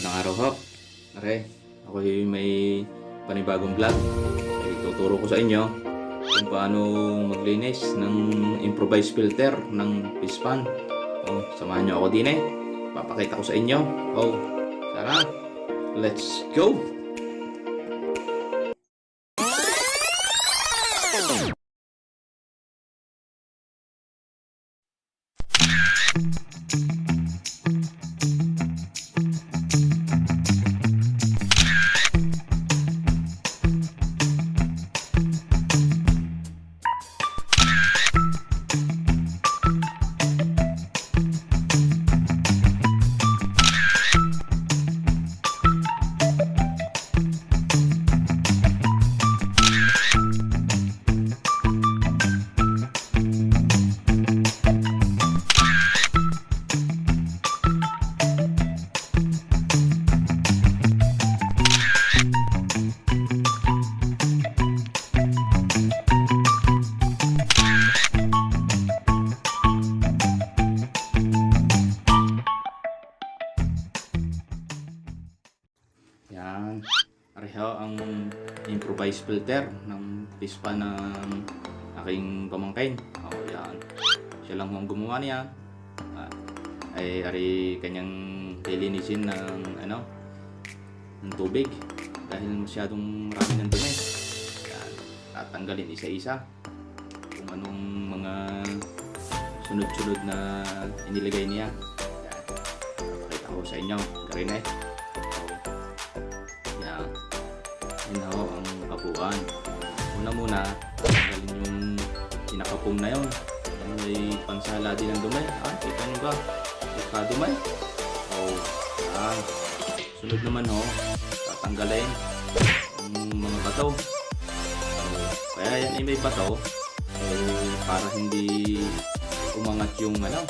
Magandang araw ho. Are, ako may panibagong vlog. Ay, tuturo ko sa inyo kung paano maglinis ng improvised filter ng fish pan. Oh, samahan nyo ako din eh. Papakita ko sa inyo. Oh, tara. Let's go! Yan. Pareho ang improvised filter ng fish pan ng aking pamangkin. Oh, yan. Siya lang ang gumawa niya. Ah, ay ari kanyang lilinisin ng ano ng tubig dahil masyadong marami ng dumi. Yan. Tatanggalin isa-isa kung anong mga sunod-sunod na inilagay niya. Yan. Pakita ko sa inyo. Garin eh. Una muna, tanggalin yung pinakapum na yun. Yan may pansala din ng dumi. Ah, kita nyo ba? Ikadumay. Oh, yan. Sunod naman ho, tatanggalin yung mga bato. Oh, kaya yan ay may bato. Eh, para hindi umangat yung ano,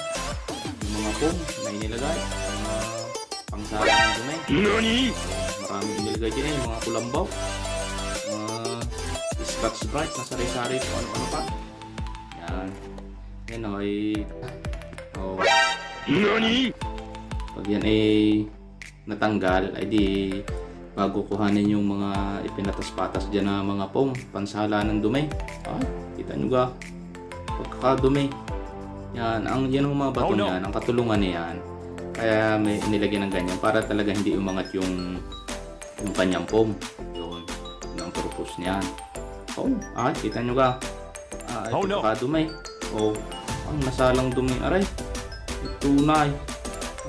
yung mga pum na inilagay. Mga pangsala ng dumi. NANI? Maraming inilagay dyan eh, yung mga kulambaw. Scotch bright na sari-sari kung ano-ano pa. Yan. Yan o ay... Oh, NANI? pag yan ay natanggal, ay di bago kuhanin yung mga ipinatas-patas dyan na mga pong pansala ng dumi. Ay, kita nyo ga. Pagkakadumi. Yan, ang yan ang mga bato Oh, no. niyan, ang katulungan niyan. Kaya may inilagay ng ganyan para talaga hindi umangat yung yung kanyang pom. Yun. Yun ang purpose niyan. Oh, ah, kita nyo ga. Ah, ito Oh, no. pagkadumi. Oh, ang nasalang dumi. Aray, tunay.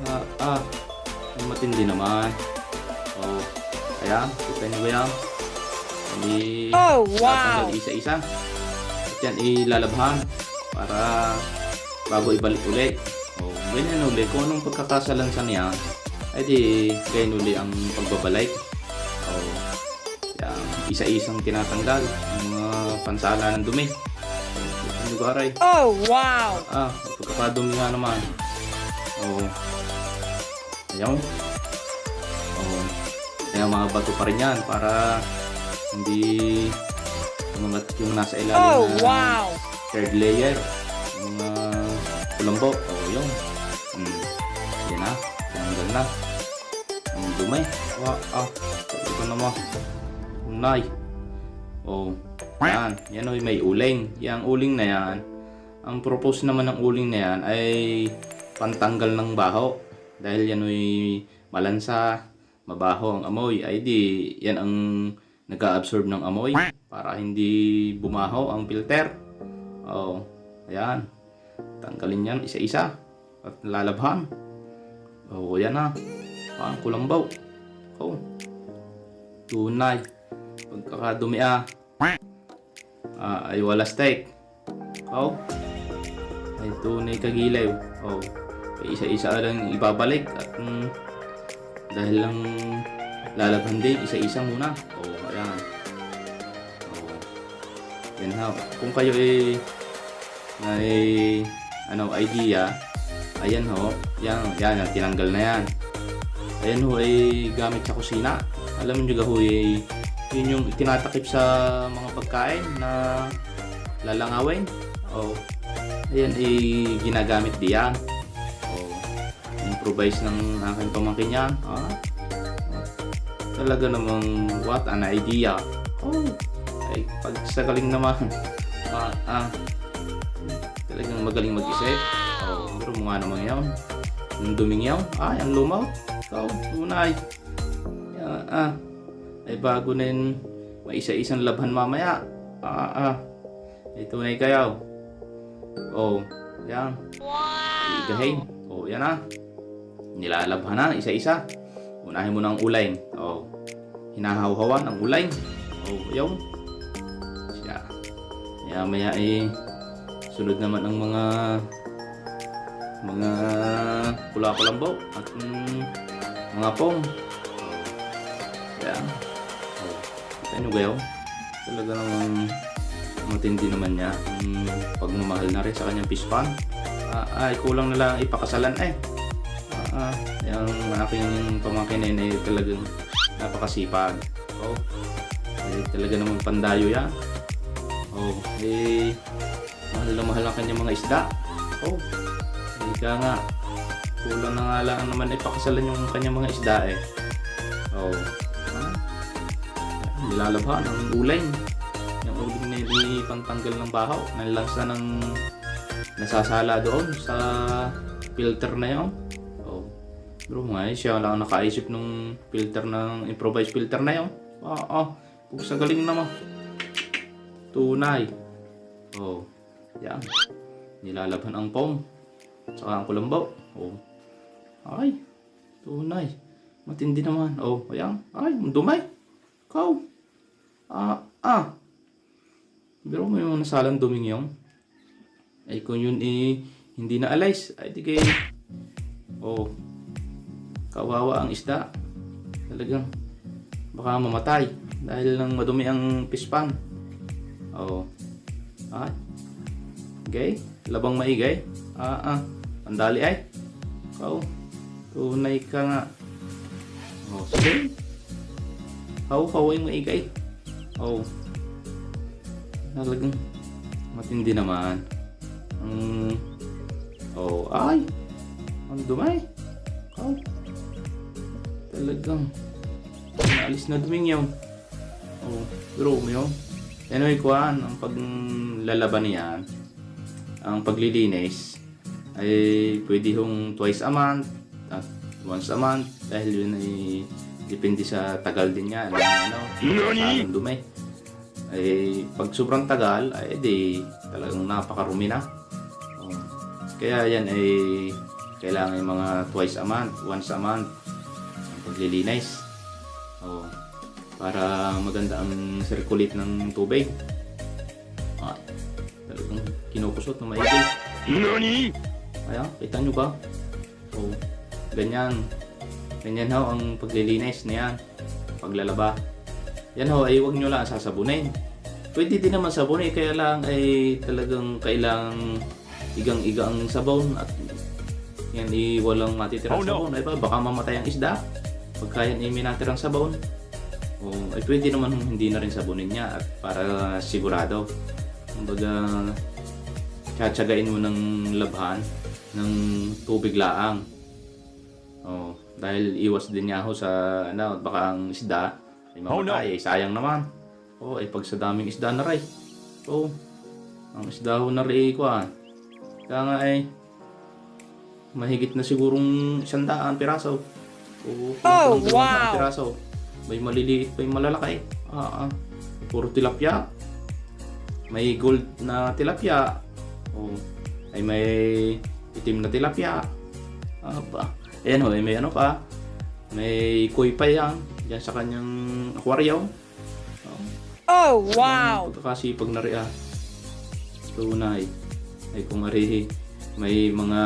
Ah, ah, ang matindi naman. Oh, kaya, kita nyo ba yan? Hindi Oh, wow! isa-isa. At yan ilalabhan para bago ibalik ulit. Oh, ganyan ulit. Kung anong pagkakasalansan niya, ay di ganyan uli ang pagbabalik. Oh, isa-isang tinatanggal ang mga pansala ng dumi. Oh, ano ba aray? Oh, wow! Ah, pagkakadumi nga naman. Oo. Ayaw. Oo. Kaya mga bato pa rin yan para hindi umangat yung nasa ilalim Oh, na wow! third layer. Mga kulambo. Oo, yun. Hmm. Yan na. Tanggal na. Ang dumi. Wa, ah. Ito na mo. Unay. Oh. Yan. Yan o, may uling. Yang uling na yan, ang purpose naman ng uling na yan ay pantanggal ng baho. Dahil yan ay malansa, mabaho ang amoy. Ay di, yan ang nag-absorb ng amoy para hindi bumaho ang filter. Oh, ayan. Tanggalin yan isa-isa at lalabhan. Oh, yan na. Parang kulambaw. Oh. Tunay. Pagkakadumi ah. Ah, ay wala steak. Oh. Ay tunay kagilaw. Oh. Ay isa-isa lang ibabalik at mm, dahil lang lalabhan din isa-isa muna. Oh, ayan. Oh. Yan ha. Kung kayo ay may ano idea, ayan ho. Yan, yan, tinanggal na yan. Ayan ho ay gamit sa kusina. Alam niyo ga ho ay yun yung tinatakip sa mga pagkain na lalangawin. Oh. Ayan ay ginagamit diyan. Oh. Improvise ng aking pamangkin yan. Ah. talaga namang what an idea. Oh, ay pag naman. Ah, ah, talagang magaling mag-isip. Oh, pero mo nga naman yan. Yung duming yan. Ay, ang lumaw. Ikaw, tunay. Ah, ah. Ay bago na yun, may isa-isang labhan mamaya. Ah, ah. Ay tunay kayo. Oh, yan. Igahin. Oh, yan ah. Nilalabhan na, isa-isa. Unahin mo ng ulayin. Oh. Hinahawhawan ang ulayin. Oh, yun. Siya. Maya maya eh, sunod naman ang mga mga pula-kulambo at mm, mga pong. Oh. Yan. Oh. Nyo gayaw? Talaga namang matindi naman niya. Mm, pagmamahal na rin sa kanyang fish pan. Ah, ay, kulang na lang ipakasalan eh. Ah, ah, yung aking pamangkin ay talagang napakasipag. Oh, eh, talaga naman pandayo yan. Oh, eh, mahal na mahal ang kanyang mga isda. Oh, eh, kaya nga, kulang na nga lang naman ipakasalan yung kanyang mga isda eh. Oh, nilalabhan ang uling. Yung uling na hindi pantanggal ng bahaw. Nalansa ng nasasala doon sa filter na yun. Oh. Bro, nga eh, siya lang ang nakaisip ng filter ng improvised filter na yun. Ah, ah. Kung sa galing naman. Tunay. Oh. Yan. Nilalabhan ang pong. Saka ang kulambaw. Oh. Ay. Tunay. Matindi naman. Oh, ayan. Ay, dumay. Ikaw. Ah, ah. Pero may mga nasalang duming yun. Ay kung yun eh, hindi na alis, ay di kay oh, kawawa ang isda. Talagang baka mamatay dahil lang madumi ang pispan. Oh. Ah. Gay, labang maigay. Ah, ah. Pandali ay. Kau. Tunay ka nga. Oh, sige. Haw, haw yung maigay. Oh. Talagang matindi naman. Ang oh, ay. Ang dumay. Oh. Talagang naalis na duming yun. Oh, pero yun. Anyway, kuhan, ang paglalaban niyan, ang paglilinis, ay pwede hong twice a month, at once a month, dahil yun ay depende sa tagal din niya. Ano, ano, anong dumi. Ay, pag sobrang tagal, ay di talagang napakarumi na. Oh. Kaya yan ay kailangan yung mga twice a month, once a month ang paglilinis. Oh. Para maganda ang circulate ng tubig. Ah, talagang kinukusot ng maigi. NANI? Ayan, kita nyo ba? Oh, ganyan. Ganyan ho ang paglilinis niyan. Paglalaba. Yan ho, ay huwag nyo lang sasabunin. Pwede din naman sabunin, kaya lang ay talagang kailangang igang-iga ang sabon at yan ay walang matitirang Oh, no. sabon. Ay ba, baka mamatay ang isda. Pagka yan ay may natirang sabon. O, ay pwede naman hindi na rin sabunin niya at para sigurado. Kumbaga, tsatsagain mo ng labhan ng tubig laang. Oh, dahil iwas din niya ako sa ano, baka ang isda ay Oh, no. mamatay, ay sayang naman. Oh, ay pag sa daming isda na ray. Oh, ang isda ho na ray ko ah. Kaya nga ay mahigit na sigurong isang daan piraso. Oh, Oh, kulang-kulang wow. na piraso. May maliliit, may malalaki. Ah, ah. Puro tilapia. May gold na tilapia. Oh, ay may itim na tilapia. Ah, ba. Ayan ho, ay may ano pa. May koi pa yan. Yan sa kanyang aquarium. Oh, Oh, wow. Pagkakasipag na rin ah. Tunay. Ay kung ari may mga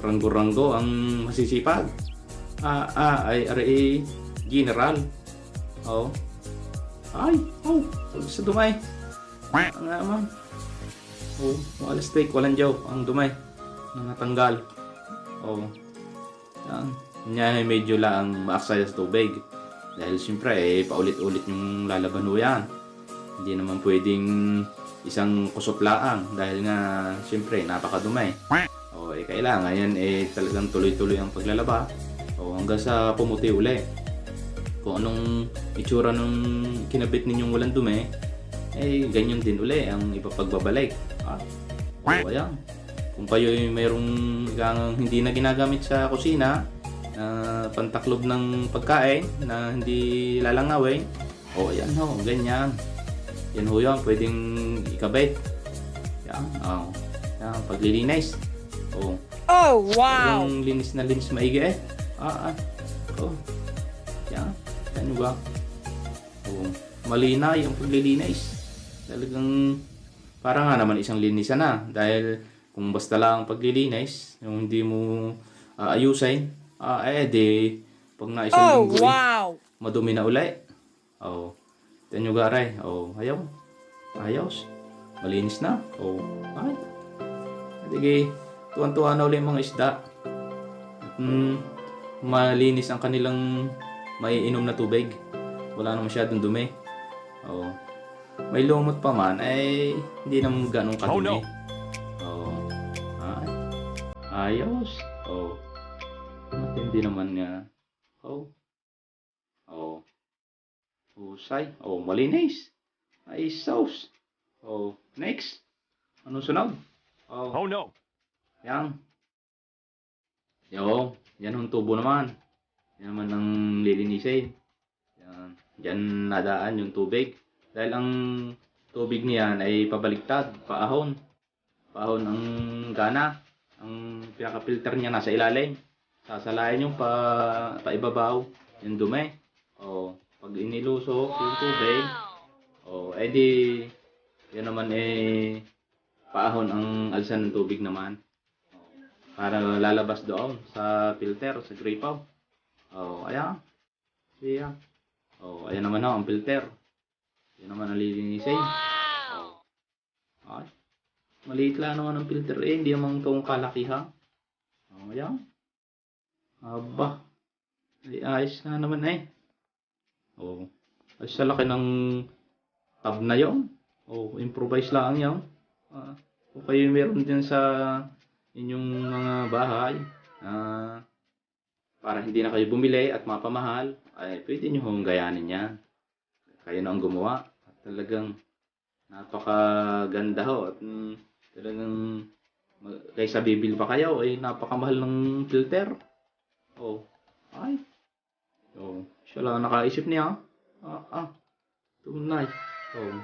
ranggo-ranggo ang masisipag. Ah, ah, ay ari general. Oh. Ay, oh, pag sa dumay. Ang nga man. Oh, wala steak, walang jaw, ang dumay. Nangatanggal. Oh. Yan. Yan ay medyo lang maaksaya sa tubig. Dahil siyempre, eh, paulit-ulit yung lalaban ho yan. Hindi naman pwedeng isang kusot laang dahil nga siyempre napakadumay. O eh kailangan yan eh talagang tuloy-tuloy ang paglalaba o hanggang sa pumuti uli. kung anong itsura nung kinabit ninyong walang dumi, eh ganyan din uli ang ipapagbabalik. Ah, o ayan. Kung kayo ay mayroong hindi na ginagamit sa kusina, na pantaklob ng pagkain na hindi lalangawin, o ayan ho, ganyan. Yan ho yan, pwedeng ikabit. Yan, oh. Yan, paglilinis. Oh, Oh, wow. yung linis na linis maigi eh. Ah, ah. Oh. Yan. Yan ba? Oh. Malina yung paglilinis. Talagang para nga naman isang linisan na. Dahil kung basta lang paglilinis, yung hindi mo ah, ayusin, ah, eh di, pag na isang Oh, linggo, eh, wow. madumi na uli. Oh. Tignan nyo garay. Oh, ayaw. Ayos. Malinis na. Oh. Ay. Sige, tuwan-tuwa na uli mga isda. At mm, malinis ang kanilang may inom na tubig. Wala na masyadong dumi. Oh. May lumot pa man, ay hindi naman ganun kadumi. Oh, no. Ay. Ayos. Oh. At hindi naman nga. Oh. Oh. Husay. Oh, malinis. Ay, sauce. Oh, next. Anong sunod? Oh, Oh no. yan. Yo, yan ang tubo naman. Yan naman ang lilinisin. Yan. Yan nadaan yung tubig. Dahil ang tubig niyan ay pabaliktad, paahon. Paahon ang gana. Ang pinaka-filter niya nasa ilalim. Sasalayan yung pa, paibabaw, yung dumi. O, pag inilusok yung tubig, o, edi, yan naman eh, paahon ang alsan ng tubig naman. O, para lalabas doon sa filter, sa gripo. O, ayan. Siya. O, ayan naman ho, ang filter. Yan naman ang lilinisin. O, ay. Maliit lang naman ang filter eh, hindi naman itong kalakihan. O, ayan. Aba. Ay, ayos nga naman eh. Oh. Ay, sa laki ng tab na yon. Oh, improvise lang yan. Ah, kung kayo meron din sa inyong mga bahay, ah, para hindi na kayo bumili at mapamahal, ay pwede nyo hong gayanin yan. Kayo na ang gumawa. Talagang napakaganda ho. At mm, talagang kaysa bibil pa kayo, ay napakamahal ng filter. Oh, ay. Oh, siya lang ang nakaisip niya. Ah, ah. Tunay. Oh.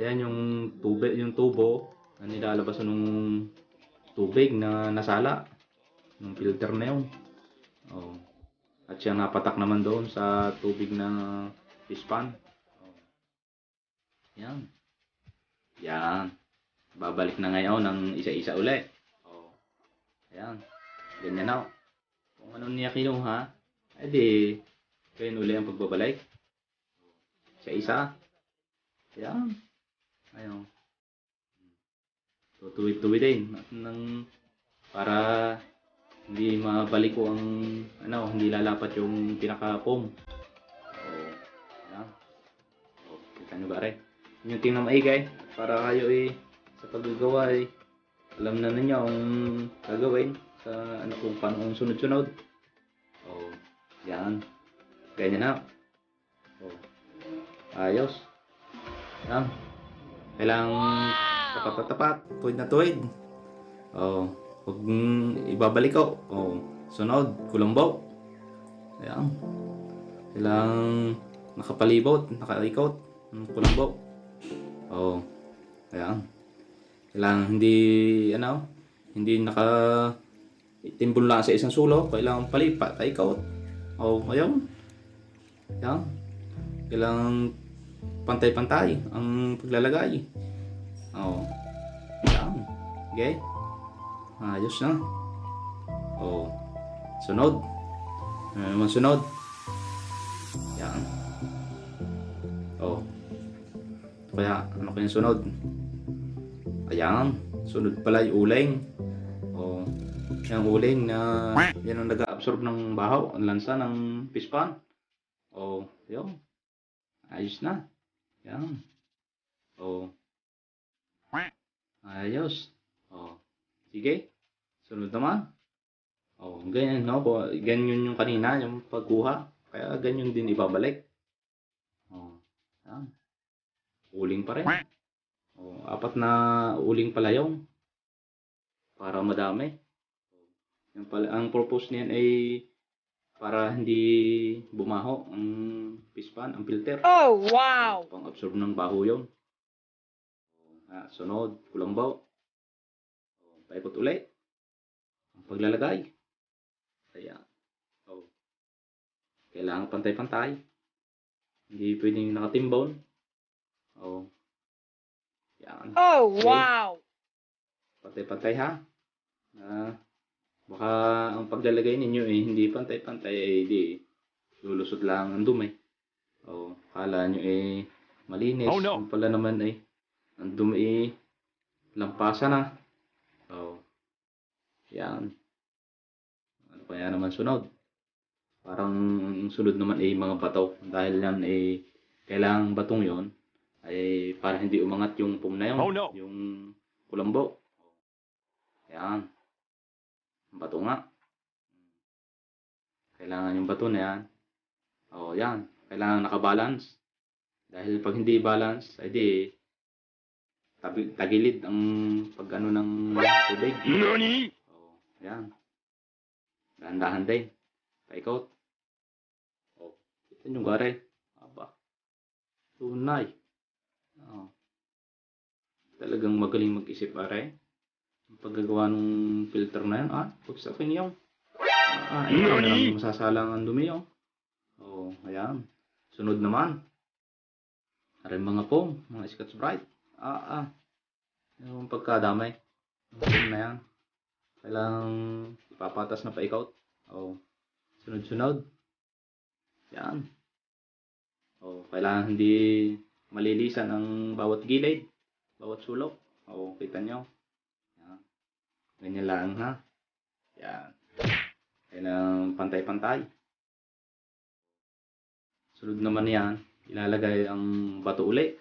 Ayan yung tubig, yung tubo na nilalabas ng tubig na nasala ng filter na yun. Oh. At siya napatak naman doon sa tubig na pispan. Oh. Yan. Yan. Babalik na ngayon ng isa-isa uli. Oh. Ayan. Ganyan na. Kung ano niya kinuha, edi, kayo uli ang pagbabalik. Sa isa. Ayan. Ayun. Tutuwid-tuwid din. Nang, para hindi mabalik ko ang, ano, hindi lalapat yung pinaka-foam. So, ayan. O, kita nyo ba rin? Yun Yung tingnan maigay. Para kayo eh, sa paggagawa eh, alam na ninyo ang gagawin sa ano kung paano ang sunod-sunod. Oh, yan. Ganyan na. Oh. Ayos. Yan. Kailangan tapat-tapat, tuwid na tuwid. Oh, huwag ibabalik ko. Oh, sunod, kulumbaw. Ayan. Kailangan nakapalibot, nakaikot, ng kulumbaw. Oh, ayan. Kailangan hindi, ano, hindi naka timbul lang sa isang sulo, kailangan palipat, ay ikot. Oh, ayun. Yan. Kailangan pantay-pantay ang paglalagay. Oh. Yan. Okay. Ayos na. Oh. Sunod. Ano naman sunod? Yan. Oh. Kaya, ano kayang sunod? Ayan. Sunod pala yung uling. Oh. Yung uling na yan ang nag-absorb ng bahaw, ang lansa ng pispan. Oh, yun. Ayos na. Yan. Oh. Ayos. Oh. Sige. Sunod naman. Oh, ganyan no. Ganyan yung kanina, yung pagkuha. Kaya ganyan din ibabalik. Oh, yan. Uling pa rin. Apat na uling pala yung para madami. Yan pala, ang purpose niyan ay para hindi bumaho ang pispan, ang filter. Oh, wow. Pang-absorb ng baho yun. Ah, sunod, kulambaw. Oh, paikot ulit. Ang paglalagay. Ayan. Oh. Kailangan pantay-pantay. Hindi pwedeng nakatimbon. Oh. Yan. Oh, wow. Pantay-pantay ha. Ah, baka ang paglalagay ninyo eh hindi pantay-pantay eh di lulusot lang ang dumi. Oh, kala nyo eh malinis. Oh, no. Yung pala naman eh ang dumi eh lampasan na. Oh. Yan. Ano pa yan naman sunod? Parang ang sunod naman eh mga bato dahil yan eh kailangang batong yon ay para hindi umangat yung pum na yun. Oh, no. Yung kulambo. Yan. Ang bato nga. Kailangan yung bato na yan. O, yan. Kailangan nakabalance. Dahil pag hindi balance, ay di tabi, tagilid ang pag ano ng tubig. NANI? O, yan. Dahan-dahan din. Paikot. O, kita nyo gare. Aba. Tunay. Talagang magaling mag-isip, are. Ang paggagawa ng filter na yan, ah, pagsakin yung. Ah, ayun, Nani? na masasalang ang dumi, oh. Oo, ayan. Sunod naman. Aray mga foam, mga Scotch Brite. Ah, ah. Yung pagkadamay. Yung na yan. Kailangang ipapatas na paikaut. Oo. Sunod-sunod. Yan. Oo, kailangan hindi malilisan ang bawat gilid. Bawat sulok. Oo, kita nyo. Yan. Ganyan lang, ha? Yan. Kailangan pantay-pantay. Sunod naman yan, ilalagay ang bato uli.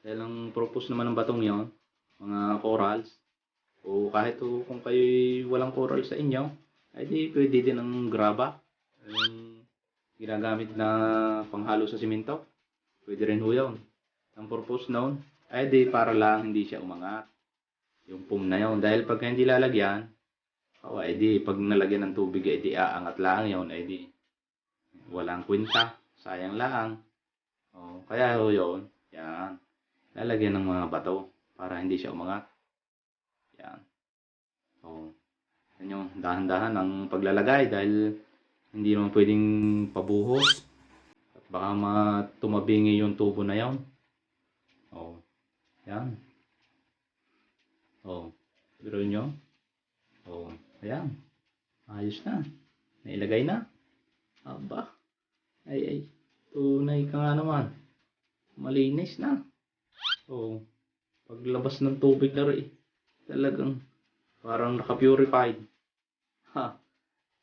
Dahil ang purpose naman ng batong yon, mga corals, o kahit o kung kayo walang coral sa inyo, ay di pwede din ang graba. Yung ginagamit na panghalo sa simento. Pwede rin ho yun. Ang purpose noon, ay di para lang hindi siya umangat. Yung pum na yun. Dahil pag hindi lalagyan, oh, ay di pag nalagyan ng tubig, ay di aangat lang yun. Ay di walang kwenta. Sayang lang. Oh, kaya ho yun. Yan. Lalagyan ng mga bato para hindi siya umangat. Yan. Oh. Yan yung dahan-dahan ang paglalagay dahil hindi naman pwedeng pabuhos. Baka matumabingi yung tubo na yon. Oh. Yan. Oh. Pero nyo. Oh. Ayan. Ayos na. Nailagay na. Aba. Ay, ay. Tunay ka nga naman. Malinis na. Oh. Paglabas ng tubig na rin. Talagang parang naka-purified. Ha.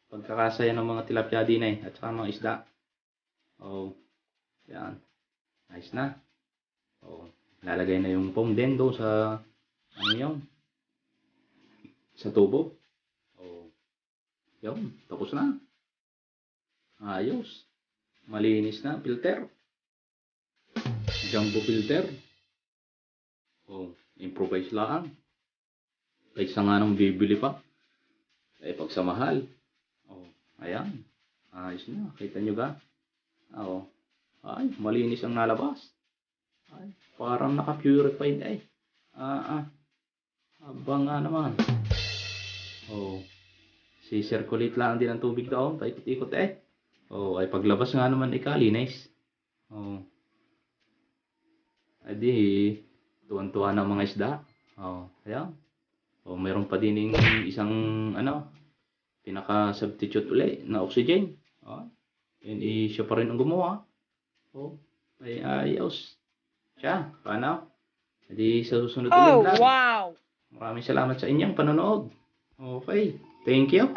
Pagkakasaya ng mga tilapia din eh. At saka mga isda. Oh. Yan. Ayos na. Oh. Lalagay na yung foam din doon sa ano yun? Sa tubo. Oh. Yun. Tapos na. Ayos. Malinis na. Filter. Jumbo filter. Oh. Improvise lang. Kaysa nga nang bibili pa. Eh, pag sa mahal. Oh. Ayan. Ayos na. Kita nyo? Ah, Oh. Ay, malinis ang nalabas. Ay, parang naka-purified eh. Ah, ah. Aba nga naman. Oh. Si-circulate lang din ang tubig doon. Paikot-ikot eh. Oh, ay paglabas nga naman ikalinis. Oh. Ay di, tuwan-tuwa ng mga isda. Oh, ayan. Oh, mayroon pa din isang ano, pinaka-substitute uli na oxygen. Oh. Yan eh, siya pa rin ang gumawa. Oh, ay ayos. Siya, paano? Hindi sa susunod ulit Oh, wow. Maraming salamat sa inyong panonood. Okay. Thank you.